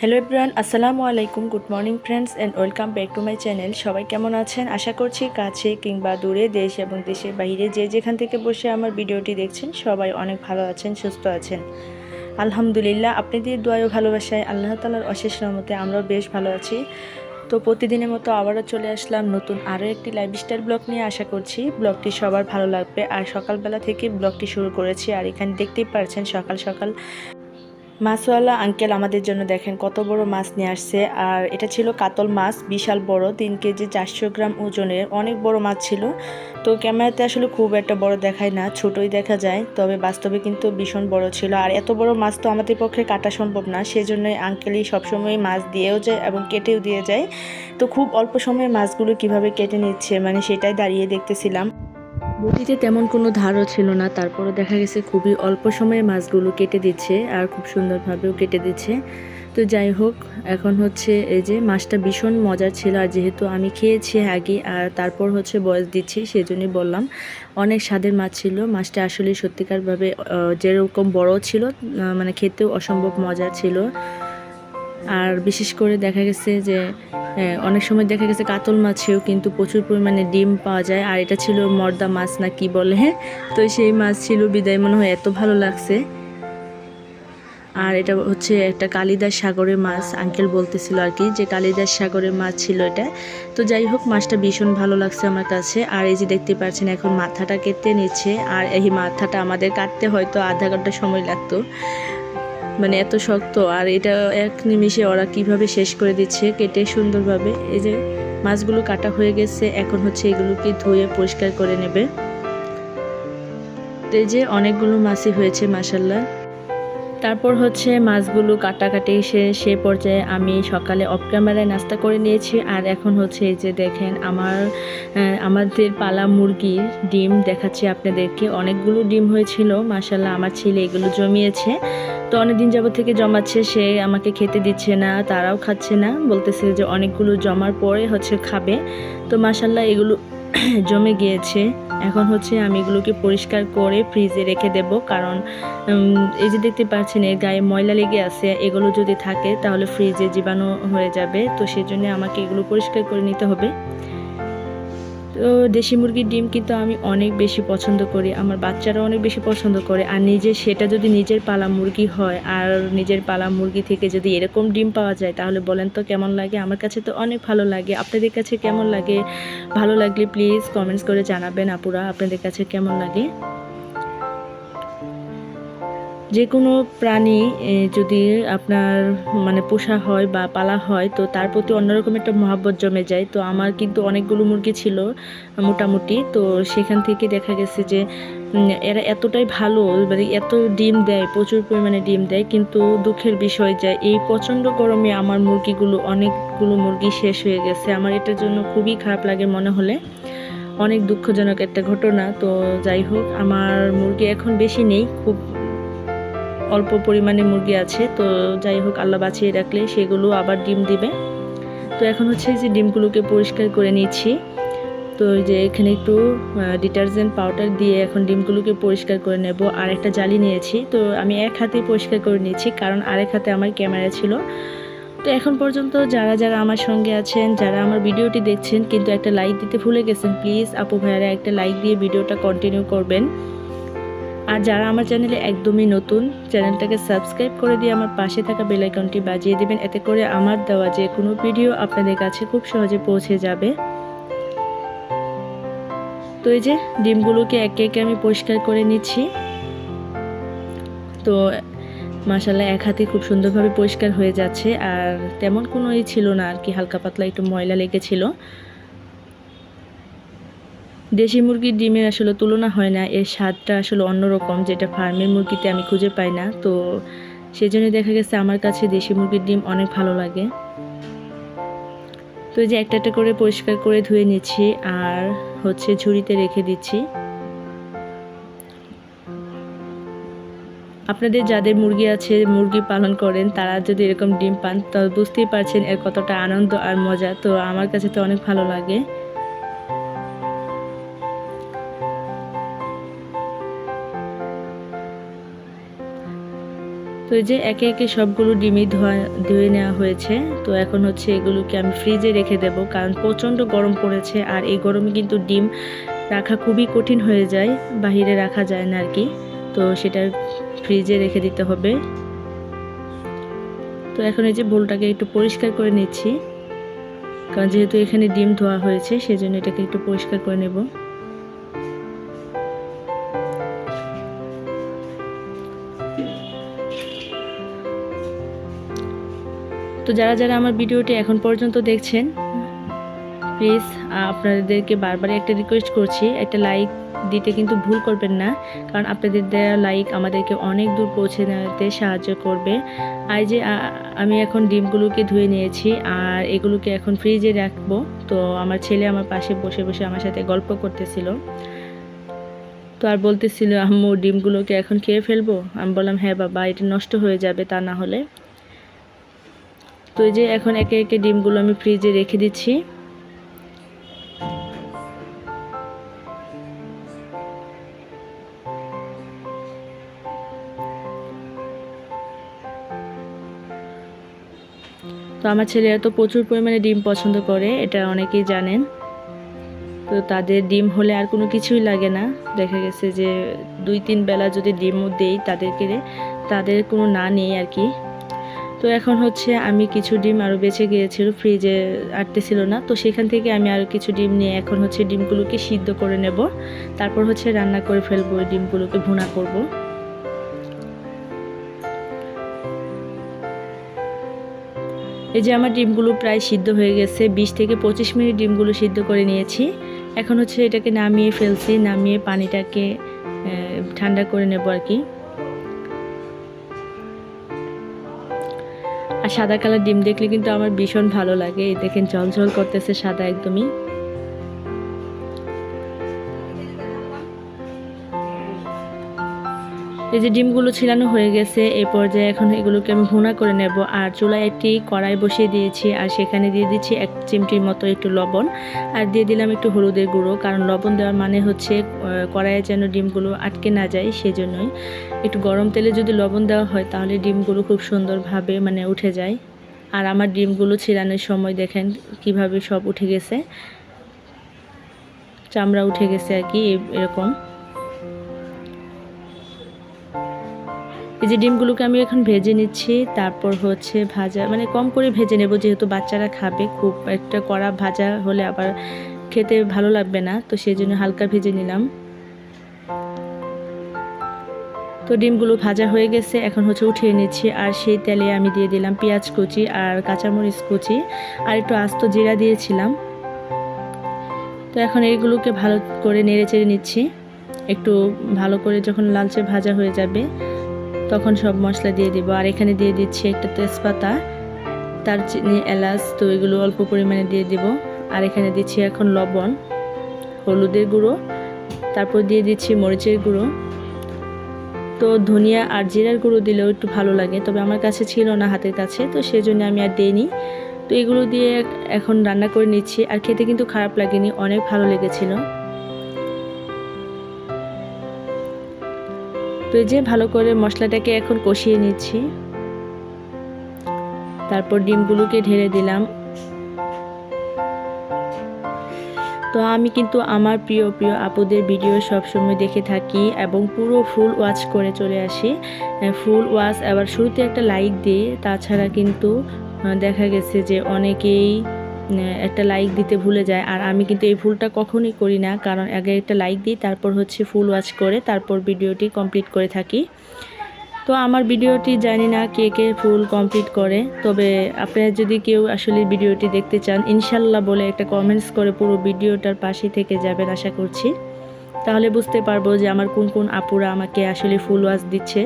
Hello everyone আসসালামু আলাইকুম good morning friends and welcome back to my channel সবাই কেমন আছেন? আশা করছি কাছে কিংবা দূরে, দেশ এবং দেশের বাইরে যে যেখান থেকে বসে আমার ভিডিওটি দেখছেন, সবাই অনেক ভালো আছেন, সুস্থ আছেন। আলহামদুলিল্লাহ, আপনাদের দোয়াও ভালোবাসায় আল্লাহ তালার অশেষ রহমতে আমরাও বেশ ভালো আছি। তো প্রতিদিনের মতো আবারও চলে আসলাম নতুন আরও একটি লাইফস্টাইল ব্লগ নিয়ে। আশা করছি ব্লগটি সবার ভালো লাগবে। আর সকালবেলা থেকে ব্লগটি শুরু করেছি। আর এখানে দেখতেই পারছেন সকাল সকাল মাছওয়ালা আঙ্কেল আমাদের জন্য দেখেন কত বড় মাছ নিয়ে আসছে। আর এটা ছিল কাতল মাছ, বিশাল বড়, তিন কেজি চারশো গ্রাম ওজনের। অনেক বড় মাছ ছিল। তো ক্যামেরাতে আসলে খুব একটা বড় দেখায় না, ছোটই দেখা যায়। তবে বাস্তবে কিন্তু ভীষণ বড় ছিল। আর এত বড় মাছ তো আমাদের পক্ষে কাটা সম্ভব না। সেজন্যই আঙ্কেলই সবসময় মাছ দিয়েও যায় এবং কেটেও দিয়ে যায়। তো খুব অল্প সময়ে মাছগুলো কীভাবে কেটে নিচ্ছে মানে সেটাই দাঁড়িয়ে দেখতেছিলাম। বটিতে তেমন কোনো ধারও ছিল না। তারপরে দেখা গেছে খুবই অল্প সময়ে মাছগুলো কেটে দিচ্ছে আর খুব সুন্দরভাবেও কেটে দিচ্ছে। তো যাই হোক, এখন হচ্ছে এই যে মাছটা ভীষণ মজার ছিল আর যেহেতু আমি খেয়েছি আগে আর তারপর হচ্ছে বয়স দিচ্ছি সেজন্যই বললাম, অনেক স্বাদের মাছ ছিল। মাছটা আসলে সত্যিকারভাবে যেরকম বড় ছিল মানে খেতেও অসম্ভব মজা ছিল। আর বিশেষ করে দেখা গেছে যে অনেক সময় দেখা গেছে কাতল মাছেও কিন্তু প্রচুর পরিমাণে ডিম পাওয়া যায়। আর এটা ছিল মর্দা মাছ না কি বলে হ্যাঁ? তো সেই মাছ ছিল বিদায়। মনে হয় এত ভালো লাগছে। আর এটা হচ্ছে একটা কালিদাস সাগরের মাছ, আঙ্কেল বলতেছিল আর কি, যে কালিদাস সাগরের মাছ ছিল এটা। তো যাই হোক, মাছটা ভীষণ ভালো লাগছে আমার কাছে। আর এই যে দেখতে পাচ্ছেন, এখন মাথাটা কেটে নিচ্ছে। আর এই মাথাটা আমাদের কাটতে হয়তো আধা ঘণ্টা সময় লাগতো। মানে এত শক্ত, আর এটা এক নিমিষে ওরা কীভাবে শেষ করে দিচ্ছে, কেটে সুন্দরভাবে এই যে মাছগুলো কাটা হয়ে গেছে, এখন হচ্ছে এগুলোকে ধুয়ে পরিষ্কার করে নেবে। এই যে অনেকগুলো মাছই হয়েছে মাসাল্লাহ তারপর হচ্ছে মাছগুলো কাটাকাটি সে সে পর্যায়ে আমি সকালে অফ ক্যামেরায় নাস্তা করে নিয়েছি। আর এখন হচ্ছে এই যে দেখেন আমার আমাদের পালা মুরগির ডিম দেখাচ্ছি আপনাদেরকে। অনেকগুলো ডিম হয়েছিল মাসাল্লাহ আমার ছেলে এগুলো জমিয়েছে। তো অনেকদিন যাবত থেকে জমাচ্ছে, সে আমাকে খেতে দিচ্ছে না, তারাও খাচ্ছে না। বলতেছে যে অনেকগুলো জমার পরে হচ্ছে খাবে। তো মাসাল্লাহ এগুলো জমে গিয়েছে। এখন হচ্ছে আমি এগুলোকে পরিষ্কার করে ফ্রিজে রেখে দেব। কারণ এই যে দেখতে পাচ্ছেন, এর গায়ে ময়লা লেগে আছে, এগুলো যদি থাকে তাহলে ফ্রিজে জীবাণু হয়ে যাবে। তো সেজন্য আমাকে এগুলো পরিষ্কার করে নিতে হবে। তো দেশি মুরগির ডিম কিন্তু আমি অনেক বেশি পছন্দ করি। আমার বাচ্চারা অনেক বেশি পছন্দ করে। আর নিজে সেটা যদি নিজের পালা মুরগি হয়, আর নিজের পালা মুরগি থেকে যদি এরকম ডিম পাওয়া যায়, তাহলে বলেন তো কেমন লাগে? আমার কাছে তো অনেক ভালো লাগে। আপনাদের কাছে কেমন লাগে? ভালো লাগলে প্লিজ কমেন্টস করে জানাবেন আপুরা। আপনাদের কাছে কেমন লাগে? যে কোনো প্রাণী যদি আপনার মানে পোষা হয় বা পালা হয়, তো তার প্রতি অন্যরকম একটা মহাব্বত জমে যায়। তো আমার কিন্তু অনেকগুলো মুরগি ছিল মোটামুটি। তো সেখান থেকে দেখা গেছে যে এরা এতটাই ভালো মানে এত ডিম দেয়, প্রচুর পরিমাণে ডিম দেয়, কিন্তু দুঃখের বিষয় যে, এই প্রচণ্ড গরমে আমার মুরগিগুলো, অনেকগুলো মুরগি শেষ হয়ে গেছে। আমার এটার জন্য খুবই খারাপ লাগে মনে হলে। অনেক দুঃখজনক একটা ঘটনা। তো যাই হোক, আমার মুরগি এখন বেশি নেই, খুব অল্প পরিমাণে মুরগি আছে, তো যাই হোক আল্লাহ বাঁচিয়ে রাখলে সেগুলো আবার ডিম দিবে। তো এখন হচ্ছে যে ডিমগুলোকে পরিষ্কার করে নিচ্ছি। তো যে এখানে একটু ডিটারজেন্ট পাউডার দিয়ে এখন ডিমগুলোকে পরিষ্কার করে নেব। আর একটা জালি নিয়েছি, তো আমি এক হাতেই পরিষ্কার করে নিচ্ছি, কারণ আরেক হাতে আমার ক্যামেরা ছিল। তো এখন পর্যন্ত যারা যারা আমার সঙ্গে আছেন, যারা আমার ভিডিওটি দেখছেন, কিন্তু একটা লাইক দিতে ভুলে গেছেন, প্লিজ আপু ভাইয়ারা একটা লাইক দিয়ে ভিডিওটা কন্টিনিউ করবেন। আর যারা আমার চ্যানেলে একদমই নতুন, চ্যানেলটাকে সাবস্ক্রাইব করে দিয়ে আমার পাশে থাকা বেল আইকনটি বাজিয়ে দেবেন। এতে করে আমার দেওয়া যে কোনো ভিডিও আপনাদের কাছে খুব সহজে পৌঁছে যাবে। তো এই যে ডিমগুলোকে একে একে আমি পরিষ্কার করে নিচ্ছি। তো মাসাল্লাহ এক হাতে খুব সুন্দরভাবে পরিষ্কার হয়ে যাচ্ছে। আর তেমন কোনো ই ছিল না আর কি, হালকা পাতলা একটু ময়লা লেগেছিল। দেশি মুরগির ডিমের আসলে তুলনা হয় না, এর স্বাদটা আসলে অন্যরকম, যেটা ফার্মের মুরগিতে আমি খুঁজে পাই না। তো সেজন্য দেখা গেছে আমার কাছে দেশি মুরগির ডিম অনেক ভালো লাগে। তো এই যে একটা একটা করে পরিষ্কার করে ধুয়ে নিচ্ছি, আর হচ্ছে ঝুড়িতে রেখে দিচ্ছি। আপনাদের যাদের মুরগি আছে, মুরগি পালন করেন, তারা যদি এরকম ডিম পান তো বুঝতেই পারছেন এর কতটা আনন্দ আর মজা। তো আমার কাছে তো অনেক ভালো লাগে। তো এই যে একে একে সবগুলো ডিমই ধোয়া, ধুয়ে নেওয়া হয়েছে, তো এখন হচ্ছে এগুলোকে আমি ফ্রিজে রেখে দেব, কারণ প্রচণ্ড গরম পড়েছে, আর এই গরমে কিন্তু ডিম রাখা খুবই কঠিন হয়ে যায়, বাহিরে রাখা যায় না আর কি, তো সেটা ফ্রিজে রেখে দিতে হবে। তো এখন এই যে বোলটাকে একটু পরিষ্কার করে নিচ্ছি, কারণ যেহেতু এখানে ডিম ধোয়া হয়েছে, সেজন্য এটাকে একটু পরিষ্কার করে নেব। তো যারা যারা আমার ভিডিওটি এখন পর্যন্ত দেখছেন প্লিজ আপনাদেরকে বারবার একটা রিকোয়েস্ট করছি, একটা লাইক দিতে কিন্তু ভুল করবেন না, কারণ আপনাদের দেওয়া লাইক আমাদেরকে অনেক দূর পৌঁছে নেওয়াতে সাহায্য করবে। আর যে আমি এখন ডিমগুলোকে ধুয়ে নিয়েছি, আর এগুলোকে এখন ফ্রিজে রাখব। তো আমার ছেলে আমার পাশে বসে বসে আমার সাথে গল্প করতেছিল। তো আর বলতেছিল, আম্মু, ডিমগুলোকে এখন খেয়ে ফেলব? আমি বললাম হ্যাঁ বাবা, এটা নষ্ট হয়ে যাবে তা না হলে। তো এই যে এখন একে একে ডিমগুলো আমি ফ্রিজে রেখে দিচ্ছি। তো আমার ছেলেরা তো প্রচুর পরিমাণে ডিম পছন্দ করে, এটা অনেকেই জানেন। তো তাদের ডিম হলে আর কোনো কিছুই লাগে না। দেখা গেছে যে দুই তিন বেলা যদি ডিমও দেই তাদেরকে তাদের কোনো না নেই আর কি। তো এখন হচ্ছে আমি কিছু ডিম আরও বেঁচে গিয়েছিল ফ্রিজে আটতেছিল না। তো সেখান থেকে আমি আরও কিছু ডিম নিয়ে এখন হচ্ছে ডিমগুলোকে সিদ্ধ করে নেব। তারপর হচ্ছে রান্না করে ফেলব ডিমগুলোকে, ভুনা করব। এই যে আমার ডিমগুলো প্রায় সিদ্ধ হয়ে গেছে, বিশ থেকে পঁচিশ মিনিট ডিমগুলো সিদ্ধ করে নিয়েছি। এখন হচ্ছে এটাকে নামিয়ে ফেলছি, নামিয়ে পানিটাকে ঠান্ডা করে নেব আর কি। আর সাদা কালার ডিম দেখলে কিন্তু আমার ভীষণ ভালো লাগে। এই দেখেন, ঝলঝল করতেছে সাদা একদমই। এই যে ডিমগুলো ছিলানো হয়ে গেছে, এই পর্যায়ে এখন এগুলোকে আমি ভুনা করে নেব। আর চুলায় একটি কড়াই বসিয়ে দিয়েছি, আর সেখানে দিয়ে দিচ্ছি এক চিমটির মতো একটু লবণ। আর দিয়ে দিলাম একটু হলুদের গুঁড়ো, কারণ লবণ দেওয়ার মানে হচ্ছে কড়াইয়ে যেন ডিমগুলো আটকে না যায়, সেজন্যই। একটু গরম তেলে যদি লবণ দেওয়া হয়, তাহলে ডিমগুলো খুব সুন্দরভাবে মানে উঠে যায়। আর আমার ডিমগুলো ছিলানোর সময় দেখেন কীভাবে সব উঠে গেছে। চামড়া উঠে গেছে আর কি এরকম। এই যে ডিমগুলোকে আমি এখন ভেজে নিচ্ছি, তারপর হচ্ছে ভাজা মানে কম করে ভেজে নেব যেহেতু বাচ্চারা খাবে, খুব একটা কড়া ভাজা হলে আবার খেতে ভালো লাগবে না, তো সেই জন্য হালকা ভেজে নিলাম। তো ডিমগুলো ভাজা হয়ে গেছে, এখন হচ্ছে উঠিয়ে নিচ্ছি, আর সেই তেলে আমি দিয়ে দিলাম পেঁয়াজ কুচি আর কাঁচামরিচ কুচি, আর একটু আস্ত জিরা দিয়েছিলাম। তো এখন এইগুলোকে ভালো করে নেড়ে চেড়ে নিচ্ছি, একটু ভালো করে যখন লালচে ভাজা হয়ে যাবে তখন সব মশলা দিয়ে দিব। আর এখানে দিয়ে দিচ্ছি একটা তেজপাতা, তার চিনি, এলাচ, তো এগুলো অল্প পরিমাণে দিয়ে দিব। আর এখানে দিচ্ছি এখন লবণ, হলুদের গুঁড়ো, তারপর দিয়ে দিচ্ছি মরিচের গুঁড়ো। তো ধনিয়া আর জিরার গুঁড়ো দিলেও একটু ভালো লাগে, তবে আমার কাছে ছিল না হাতের কাছে, তো সেই সেজন্য আমি আর দিইনি। তো এগুলো দিয়ে এখন রান্না করে নিচ্ছি, আর খেতে কিন্তু খারাপ লাগেনি, অনেক ভালো লেগেছিল। তো যে ভালো করে মশলাটাকে এখন কষিয়ে নিচ্ছি। তারপর ডিমগুলোকে ঢেলে দিলাম। তো আমি কিন্তু আমার প্রিয় প্রিয় আপুদের ভিডিও সবসময় দেখে থাকি এবং পুরো ফুল ওয়াচ করে চলে আসি। ফুল ওয়াচ আবার শুরুতে একটা লাইক দিই, তাছাড়া কিন্তু দেখা গেছে যে অনেকেই একটা লাইক দিতে ভুলে যায়। আর আমি কিন্তু এই ভুলটা কখনোই করি না, কারণ আগে একটা লাইক দিই, তারপর হচ্ছে ফুল ওয়াচ করে, তারপর ভিডিওটি কমপ্লিট করে থাকি। তো আমার ভিডিওটি জানি না কে কে ফুল কমপ্লিট করে, তবে আপনারা যদি কেউ আসলে ভিডিওটি দেখতে চান, ইনশাল্লাহ বলে একটা কমেন্টস করে পুরো ভিডিওটার পাশে থেকে যাবেন আশা করছি। তাহলে বুঝতে পারব যে আমার কোন কোন আপুরা আমাকে আসলে ফুল ওয়াচ দিচ্ছে।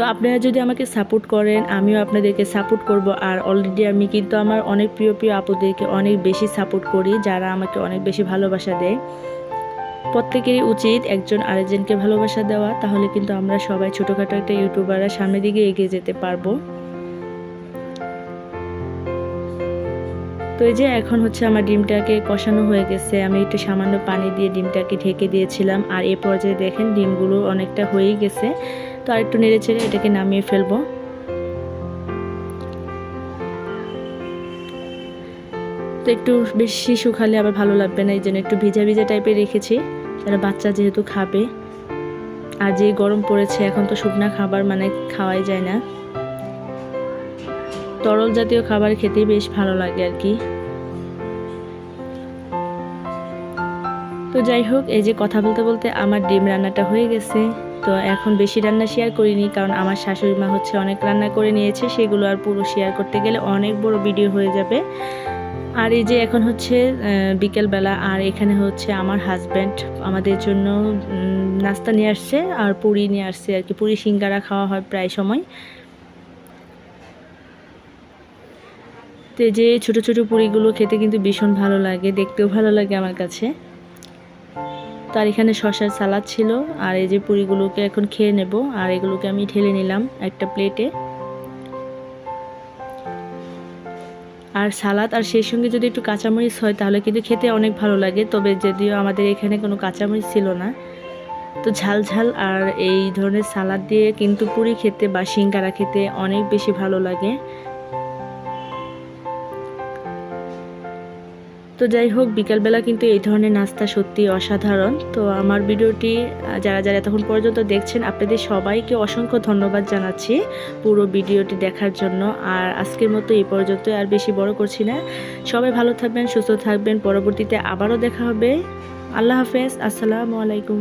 তো আপনারা যদি আমাকে সাপোর্ট করেন, আমিও আপনাদেরকে সাপোর্ট করব। আর অলরেডি আমি কিন্তু আমার অনেক প্রিয় প্রিয় আপুদেরকে অনেক বেশি সাপোর্ট করি, যারা আমাকে অনেক বেশি ভালোবাসা দেয়। প্রত্যেকেরই উচিত একজন আরেকজনকে ভালোবাসা দেওয়া, তাহলে কিন্তু আমরা সবাই ছোটোখাটো একটা ইউটিউবাররা সামনের দিকে এগিয়ে যেতে পারব। তো এই যে এখন হচ্ছে আমার ডিমটাকে কষানো হয়ে গেছে, আমি একটু সামান্য পানি দিয়ে ডিমটাকে ঢেকে দিয়েছিলাম। আর এ পর্যায়ে দেখেন ডিমগুলো অনেকটা হয়েই গেছে। তো তো আর একটু নেড়ে চেড়ে এটাকে নামিয়ে ফেলব। তো একটু বেশি শুকালে আবার ভালো লাগবে না, এই জন্য একটু ভিজা ভিজা টাইপের রেখেছি, যারা বাচ্চা যেহেতু খাবে। আর যে গরম পড়েছে, এখন তো শুকনা খাবার মানে খাওয়াই যায় না। তরল জাতীয় খাবার খেতেই বেশ ভালো লাগে আর কি। তো যাই হোক, এই যে কথা বলতে বলতে আমার ডিম রান্নাটা হয়ে গেছে। তো এখন বেশি রান্না শেয়ার করিনি, কারণ আমার শাশুড়ি মা হচ্ছে অনেক রান্না করে নিয়েছে, সেগুলো আর পুরো শেয়ার করতে গেলে অনেক বড় ভিডিও হয়ে যাবে। আর এই যে এখন হচ্ছে বিকেলবেলা, আর এখানে হচ্ছে আমার হাজব্যান্ড আমাদের জন্য নাস্তা নিয়ে আসছে, আর পুরি নিয়ে আসছে আর কি, পুরি সিঙ্গারা খাওয়া হয় প্রায় সময়। তো যে ছোটো ছোটো পুরিগুলো খেতে কিন্তু ভীষণ ভালো লাগে, দেখতেও ভালো লাগে আমার কাছে। তার এখানে শশার সালাদ ছিল, আর এই যে পুরিগুলোকে এখন খেয়ে নেব, আর এগুলোকে আমি ঢেলে নিলাম একটা প্লেটে। আর সালাদ, আর সেই সঙ্গে যদি একটু কাঁচামরিচ হয়, তাহলে কিন্তু খেতে অনেক ভালো লাগে, তবে যদিও আমাদের এখানে কোনো কাঁচামরিচ ছিল না। তো ঝাল ঝাল, আর এই ধরনের সালাদ দিয়ে কিন্তু পুরি খেতে বা সিঙ্গারা খেতে অনেক বেশি ভালো লাগে। তো যাই হোক, বিকালবেলা কিন্তু এই ধরনের নাস্তা সত্যি অসাধারণ। তো আমার ভিডিওটি যারা যারা এতক্ষণ পর্যন্ত দেখছেন, আপনাদের সবাইকে অসংখ্য ধন্যবাদ জানাচ্ছি পুরো ভিডিওটি দেখার জন্য। আর আজকের মতো এই পর্যন্ত আর বেশি বড় করছি না। সবাই ভালো থাকবেন, সুস্থ থাকবেন। পরবর্তীতে আবারও দেখা হবে। আল্লাহ হাফেজ, আসসালামু আলাইকুম।